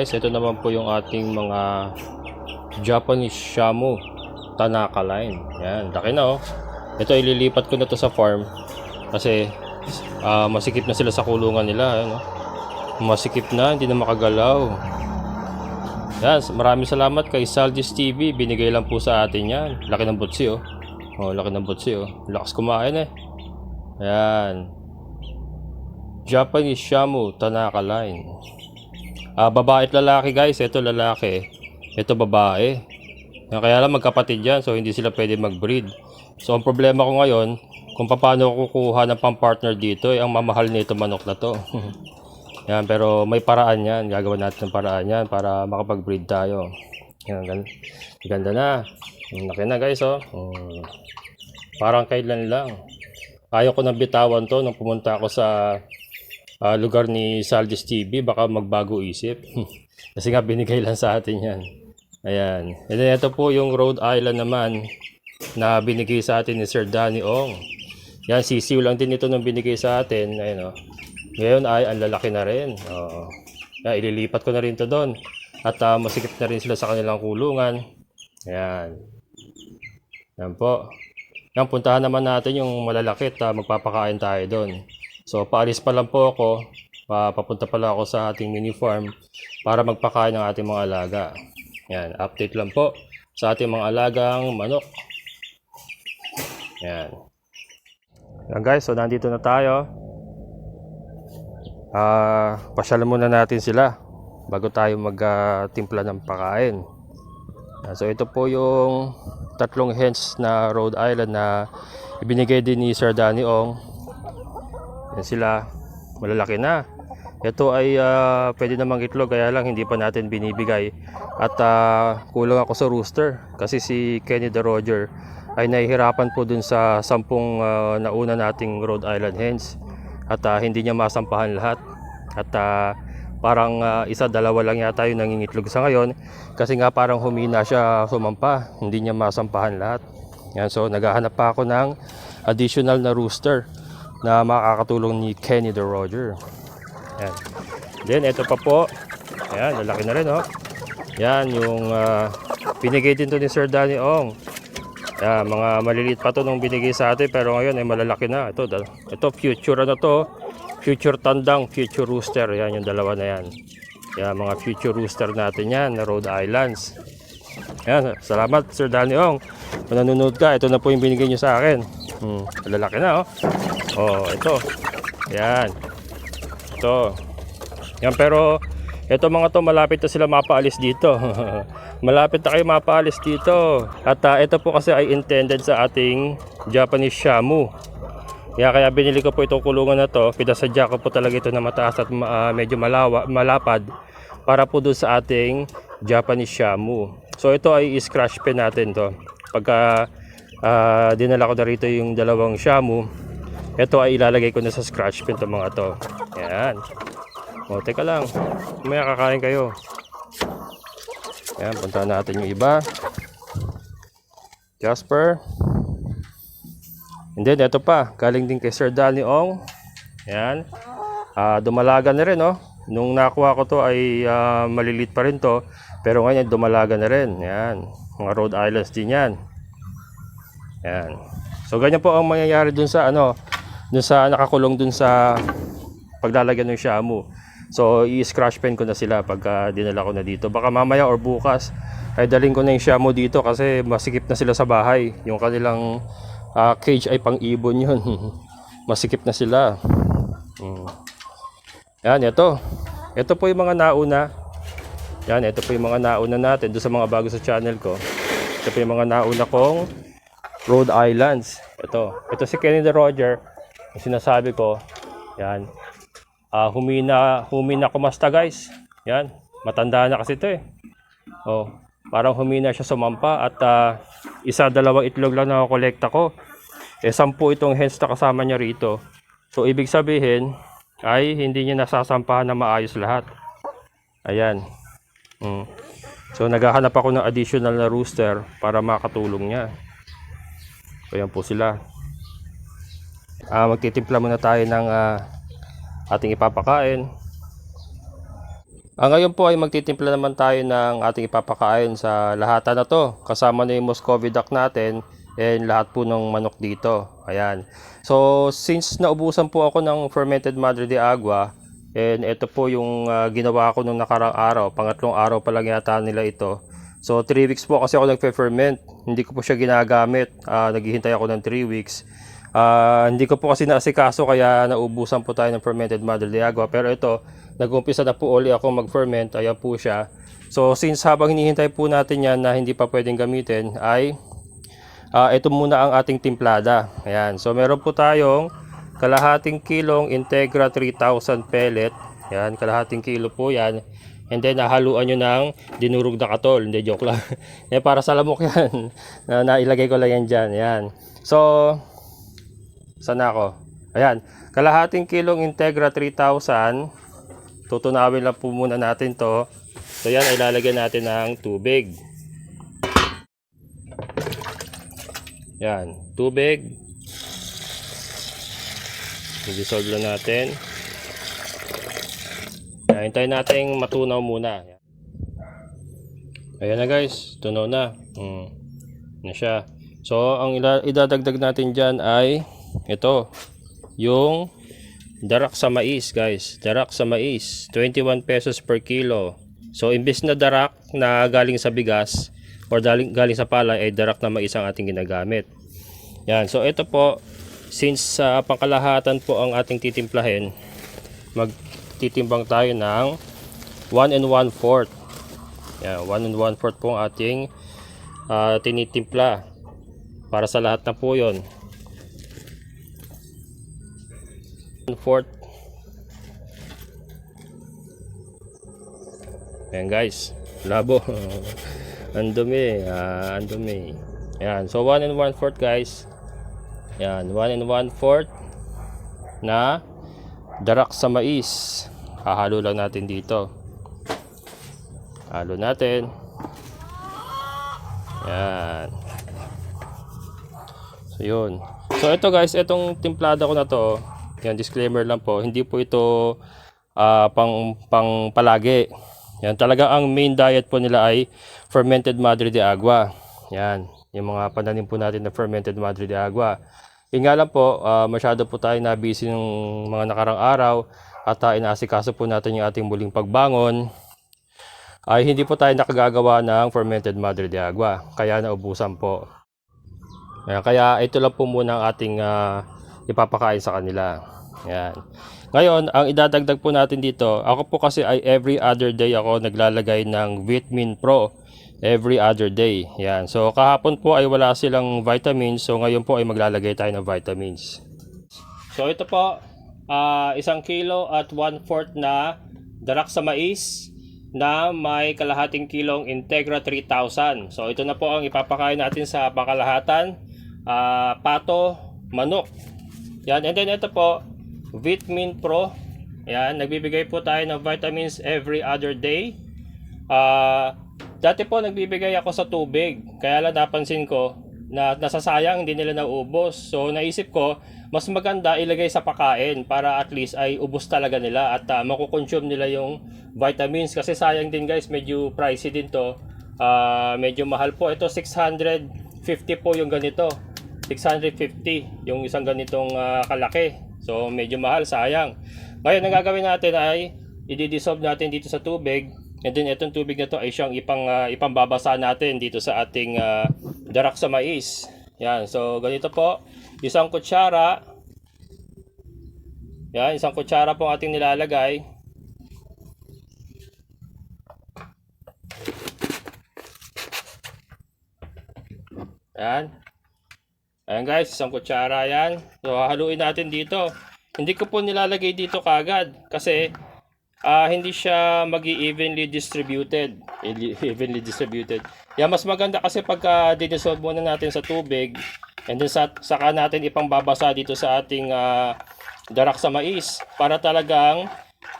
guys, ito naman po yung ating mga Japanese Shamu Tanaka line. Yan, laki na oh. Ito ililipat ko na to sa farm kasi ah, masikip na sila sa kulungan nila. Ayan, oh. Masikip na, hindi na makagalaw. Yan, maraming salamat kay Saldis TV. Binigay lang po sa atin yan. Laki ng butsi oh. Oh, laki ng butsi oh. Lakas kumain eh. Yan. Japanese Shamu Tanaka line. Ah, babae at lalaki guys. Ito lalaki. Ito babae. Yan, Kaya lang magkapatid yan. So hindi sila pwede mag-breed. So ang problema ko ngayon, kung paano kukuha ng pang-partner dito, eh, ang mamahal nito manok na to. yan, pero may paraan yan. Gagawa natin ng paraan yan para makapag-breed tayo. Yan, ganda, ganda na. Laki na guys oh. Hmm. Parang kailan lang. Ayaw ko nang bitawan to nung pumunta ako sa ah, lugar ni Saldis TV. Baka magbago isip. Kasi nga binigay lang sa atin yan. Ayan. And then ito po yung Rhode Island naman na binigay sa atin ni Sir Danny Ong. Yan, sisiw lang din ito nung binigay sa atin. Ayun oh. Ngayon ay ang lalaki na rin. Oo. Yan, ililipat ko na rin to doon. At ah, masikip na rin sila sa kanilang kulungan. Ayan. Yan po. Yan, puntahan naman natin yung malalaki at ah, magpapakain tayo doon. So, paalis pa lang po ako. Pa- papunta pala ako sa ating mini farm para magpakain ng ating mga alaga. Yan, update lang po sa ating mga alagang manok. Yan. Yan guys, so nandito na tayo. Ah, pasyalan muna natin sila bago tayo magtimpla ng pakain. So ito po yung tatlong hens na Rhode Island na ibinigay din ni Sir Danny Ong. Yan sila, malalaki na. Ito ay ah, pwede namang itlog kaya lang hindi pa natin binibigay. At ah, kulang ako sa rooster kasi si Kenny the Roger ay nahihirapan po dun sa sampung ah, nauna nating Rhode Island hens. At ah, hindi niya masampahan lahat. At ah, parang ah, isa dalawa lang yata yung nangingitlog sa ngayon kasi nga parang humina siya sumampa. Hindi niya masampahan lahat. Yan, so naghahanap pa ako ng additional na rooster na makakatulong ni Kenny the Roger. Yan. Then, ito pa po. Ayan, lalaki na rin, oh. Yan, yung ah, binigay din to ni Sir Danny Ong. Yan, mga maliliit pa to nung binigay sa atin, pero ngayon ay malalaki na. Ito, ito future ano to. Future tandang, future rooster. Yan, yung dalawa na yan. Yan, mga future rooster natin yan, na Rhode Islands. Yan, salamat Sir Danny Ong. Kung nanonood ka, ito na po yung binigay nyo sa akin. Hmm, lalaki na, oh. Oh, ito. Yan. Ito. Yan pero ito mga to malapit na sila mapaalis dito. malapit na kayo mapaalis dito. At ah, ito po kasi ay intended sa ating Japanese Shamu. Kaya kaya binili ko po itong kulungan na to. Pinasadya ko po talaga ito na mataas at ah, medyo malawa, malapad para po doon sa ating Japanese Shamu. So ito ay scratch pen natin to. Pagka ah, dinala ko na rito yung dalawang Shamu, ito ay ilalagay ko na sa scratch pen to mga to. Yan. O, teka lang. May kakain kayo. Yan, punta natin yung iba. Jasper. And then, ito pa. Galing din kay Sir Danny Ong. Yan. Ah, dumalaga na rin, oh. Nung nakuha ko to ay ah, malilit pa rin to. Pero ngayon, dumalaga na rin. Yan. Mga Rhode Islands din yan. Yan. So, ganyan po ang mangyayari dun sa, ano, dun sa nakakulong dun sa paglalagyan ng shamu. So, i-scratch pen ko na sila pagka dinala ko na dito. Baka mamaya or bukas ay daling ko na yung shamu dito kasi masikip na sila sa bahay. Yung kanilang ah, cage ay pang-ibon yun. masikip na sila. Mm. Yan, ito. Ito po yung mga nauna. Yan, ito po yung mga nauna natin. Doon sa mga bago sa channel ko. Ito po yung mga nauna kong Rhode Islands. Ito. Ito si Kenny the Roger. Yung sinasabi ko. Yan. Ah, humina, humina kumasta guys. Yan. Matanda na kasi ito eh. Oh, parang humina siya sumampa at ah, isa dalawang itlog lang nakakolekta ko. Eh, sampu itong hens na kasama niya rito. So, ibig sabihin ay hindi niya nasasampahan na maayos lahat. Ayan. Mm. So, naghahanap ako ng additional na rooster para makatulong niya. So, yan po sila. Ah, magtitimpla muna tayo ng ah, ating ipapakain. Ah, ngayon po ay magtitimpla naman tayo ng ating ipapakain sa lahatan na to. Kasama na yung Muscovy duck natin and lahat po ng manok dito. Ayan. So, since naubusan po ako ng fermented madre de agua, and ito po yung ah, ginawa ko nung nakarang araw, pangatlong araw pa lang yata nila ito. So, 3 weeks po kasi ako nagfe-ferment. Hindi ko po siya ginagamit. Ah, naghihintay ako ng 3 weeks. Ah, hindi ko po kasi naasikaso kaya naubusan po tayo ng fermented madre de agua. Pero ito, nag-umpisa na po uli ako mag-ferment. Ayan po siya. So, since habang hinihintay po natin yan na hindi pa pwedeng gamitin, ay Ah, ito muna ang ating timplada. Ayan. So meron po tayong kalahating kilong Integra 3000 pellet. Ayan, kalahating kilo po 'yan. And then nahaluan nyo ng dinurog na katol. Hindi, joke lang. eh, para sa lamok yan. na, nailagay ko lang yan dyan. Ayan. So, sana ako? Ayan. Kalahating kilong Integra 3000. Tutunawin lang po muna natin to. So yan, ay lalagyan natin ng tubig. Yan, tubig. I-dissolve lang natin. Yan, hintayin natin matunaw muna. Ayan na guys, tunaw na. Hmm. Na siya. So, ang idadagdag natin dyan ay ito. Yung darak sa mais guys. Darak sa mais. 21 pesos per kilo. So, imbis na darak na galing sa bigas, or galing, galing sa palay ay darak na mais ang ating ginagamit. Yan, so ito po, since sa pangkalahatan po ang ating titimplahin, magtitimbang tayo ng 1 and 1 fourth. Yan, 1 and 1 fourth po ang ating ah, tinitimpla. Para sa lahat na po yon fourth. Yan guys, labo. ang dumi, ah, ang dumi. Yan, so 1 and 1 fourth guys. Yan, 1 and 1 fourth na darak sa mais. Hahalo lang natin dito. Halo natin. Yan. So, yun. So, ito guys, itong timplada ko na to, yan, disclaimer lang po, hindi po ito ah, pang, pang palagi. Yan, talaga ang main diet po nila ay fermented madre de agua. Yan, yung mga pananim po natin na fermented madre de agua. Yun nga lang po, ah, masyado po tayo na busy ng mga nakarang araw at uh, inaasikaso po natin yung ating muling pagbangon ay hindi po tayo nakagagawa ng fermented madre de agua. Kaya naubusan po. Kaya ito lang po muna ang ating ah, ipapakain sa kanila. Yan. Ngayon, ang idadagdag po natin dito, ako po kasi ay every other day ako naglalagay ng Vitamin Pro. Every other day. Yan. So, kahapon po ay wala silang vitamins. So, ngayon po ay maglalagay tayo ng vitamins. So, ito po, ah, isang kilo at one fourth na darak sa mais na may kalahating kilong Integra 3000. So, ito na po ang ipapakain natin sa pakalahatan. Ah, pato, manok. Yan. And then ito po, Vitamin Pro. Yan. Nagbibigay po tayo ng vitamins every other day. Ah, dati po nagbibigay ako sa tubig. Kaya lang napansin ko na nasasayang, hindi nila nauubos. So, naisip ko, mas maganda ilagay sa pakain para at least ay ubos talaga nila at uh, makukonsume nila yung vitamins. Kasi sayang din guys, medyo pricey din to. Ah, medyo mahal po. Ito 650 po yung ganito. 650 yung isang ganitong ah, kalaki. So medyo mahal, sayang. Ngayon ang gagawin natin ay i-dissolve natin dito sa tubig. And then itong tubig na to ay siyang ipang ah, ipambabasa natin dito sa ating ah, darak sa mais. Yan, so ganito po. Isang kutsara. Yan, isang kutsara po ang ating nilalagay. Yan. Ayan guys, isang kutsara yan. So, haluin natin dito. Hindi ko po nilalagay dito kagad kasi ah hindi siya magi evenly distributed. Evenly distributed. Yan, mas maganda kasi pagka dinissolve muna natin sa tubig and then sa, saka natin ipangbabasa dito sa ating ah, darak sa mais para talagang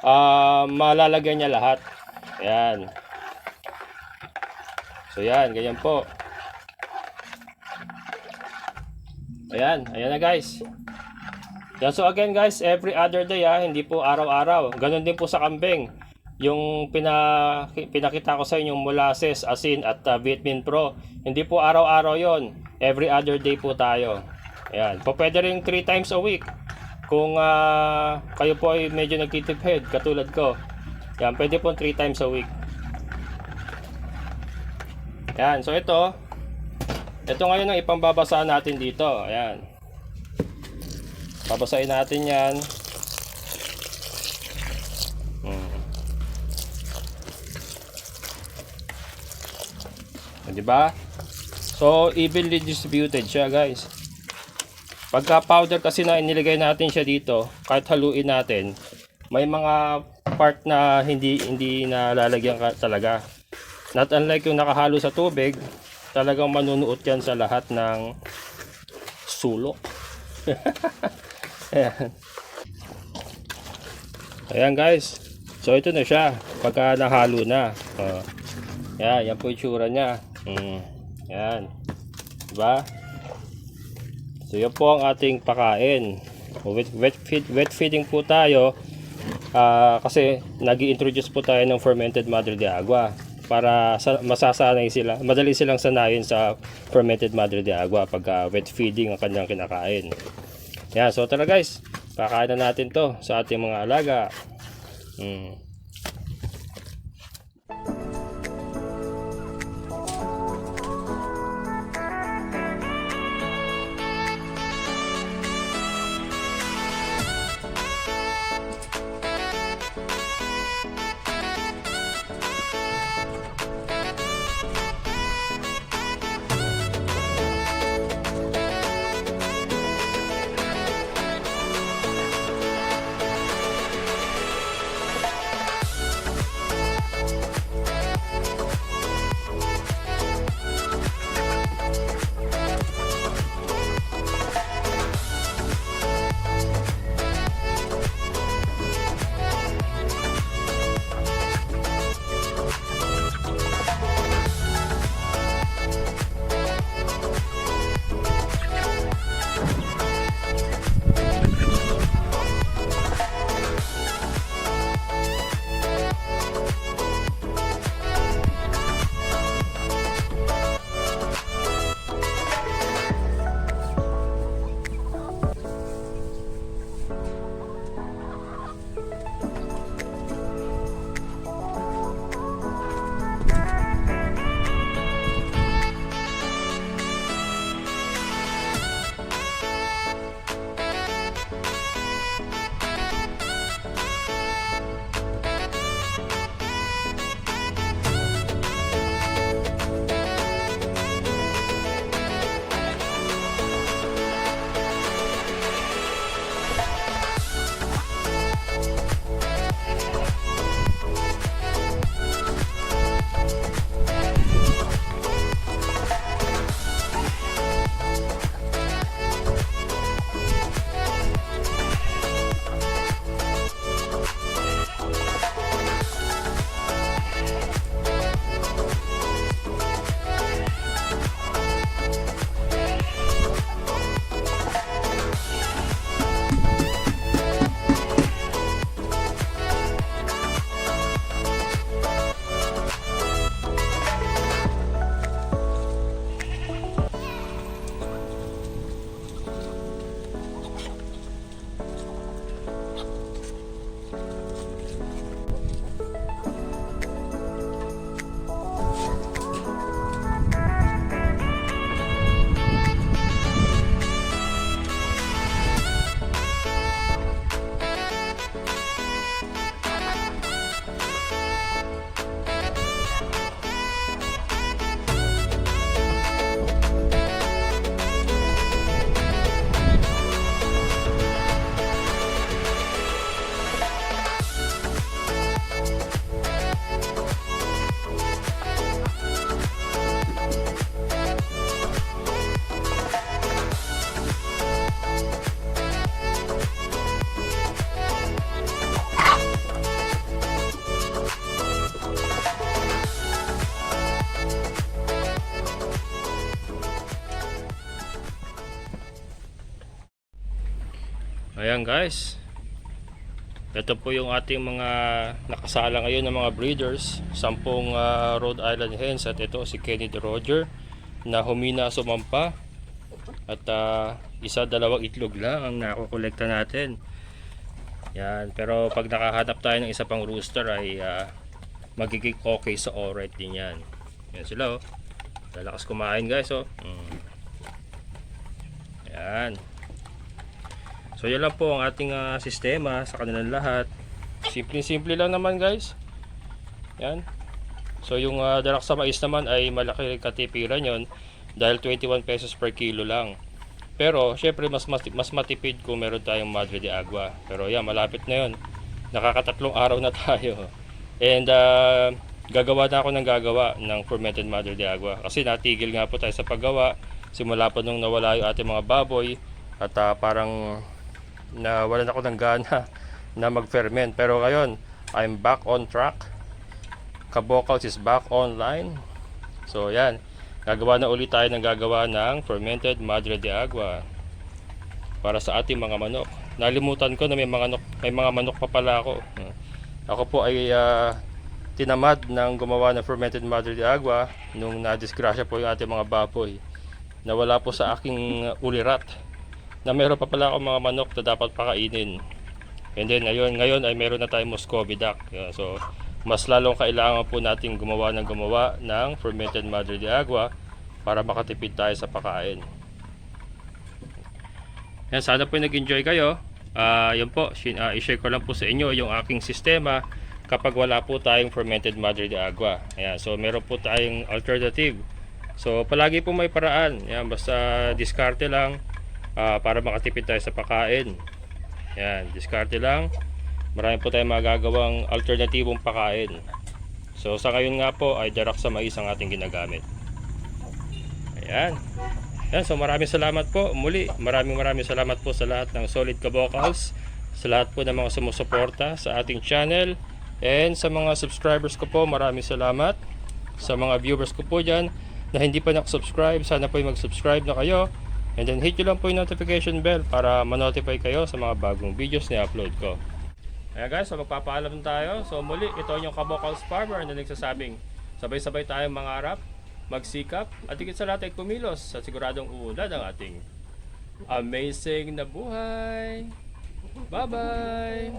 ah, malalagay niya lahat. Ayan. So yan, ganyan po. Ayan, ayan na guys. Yan, so again guys, every other day ha, hindi po araw-araw. Ganon din po sa kambing. yung pina, pinakita ko sa inyo molasses, asin at uh, vitamin pro. Hindi po araw-araw yon Every other day po tayo. Ayan. Po pwede rin 3 times a week. Kung ah, kayo po ay medyo nagtitipid katulad ko. Yan, pwede po 3 times a week. Yan, so ito. Ito ngayon ang ipambabasa natin dito. Ayan. Babasahin natin yan. Hmm. O, Di ba? So, evenly distributed siya, guys. Pagka powder kasi na inilagay natin siya dito, kahit haluin natin, may mga part na hindi hindi na lalagyan ka talaga. Not unlike yung nakahalo sa tubig, talagang manunuot yan sa lahat ng sulok. Ayan. Ayan guys. So ito na siya. Pagka nahalo na. Uh, yan, yan po yung tsura niya. Mm, yan. Diba? So yan po ang ating pakain. Wet, wet, feed, wet feeding po tayo. Ah, kasi nag introduce po tayo ng fermented madre de agua para sa, masasanay sila, madali silang sanayin sa fermented madre de agua pagka wet feeding ang kanyang kinakain. Yan, so tara guys, kakain na natin to sa ating mga alaga. Mm. Ayan guys. Ito po yung ating mga nakasala ngayon ng mga breeders. Sampung ah, Rhode Island hens at ito si Kennedy Roger na humina sumampa. At ah, isa dalawang itlog lang ang nakukolekta natin. Yan, pero pag nakahanap tayo ng isa pang rooster ay ah, magiging okay sa oret din yan. Yan sila oh. Lalakas kumain guys oh. Mm. Yan. So yan lang po ang ating ah, sistema sa kanilang lahat. Simple-simple lang naman guys. Yan. So yung uh, dalak sa mais naman ay malaki katipiran yon dahil 21 pesos per kilo lang. Pero syempre mas mati- mas matipid kung meron tayong Madre de Agua. Pero yan malapit na yon. Nakakatatlong araw na tayo. And uh, gagawa na ako ng gagawa ng fermented Madre de Agua kasi natigil nga po tayo sa paggawa simula pa nung nawala yung ating mga baboy at ah, parang nawalan ako ng gana na mag-ferment. Pero ngayon, I'm back on track. Kabocals is back online. So yan, gagawa na ulit tayo ng gagawa ng fermented Madre de Agua para sa ating mga manok. Nalimutan ko na may mga manok, may mga manok pa pala ako. Ako po ay ah, tinamad ng gumawa ng fermented Madre de Agua nung nadisgrasya po yung ating mga baboy. Nawala po sa aking ulirat na meron pa pala akong mga manok na dapat pakainin. And then ngayon, ngayon ay meron na tayong Muscovy duck. So mas lalong kailangan po nating gumawa ng gumawa ng fermented Madre de Agua para makatipid tayo sa pakain. Yan, sana po nag-enjoy kayo. Ah, yun po, ah, i-share ko lang po sa inyo yung aking sistema kapag wala po tayong fermented Madre de Agua. Ayan, so meron po tayong alternative. So palagi po may paraan. Yan, basta diskarte lang ah, para makatipid tayo sa pakain. Yan, diskarte lang. Marami po tayong magagawang alternatibong pakain. So sa ngayon nga po ay darak sa mais ang ating ginagamit. Ayan. Yan, so maraming salamat po. Muli, maraming maraming salamat po sa lahat ng Solid Kabokals, sa lahat po ng mga sumusuporta sa ating channel, and sa mga subscribers ko po, maraming salamat. Sa mga viewers ko po dyan na hindi pa nakasubscribe, sana po yung mag-subscribe na kayo. And then hit nyo lang po yung notification bell para ma-notify kayo sa mga bagong videos na upload ko. Ayan guys, so magpapaalam tayo. So muli, ito yung Kabokals Farmer na nagsasabing sabay-sabay tayong mangarap, magsikap, at higit sa lahat ay kumilos sa siguradong uunlad ang ating amazing na buhay. Bye-bye!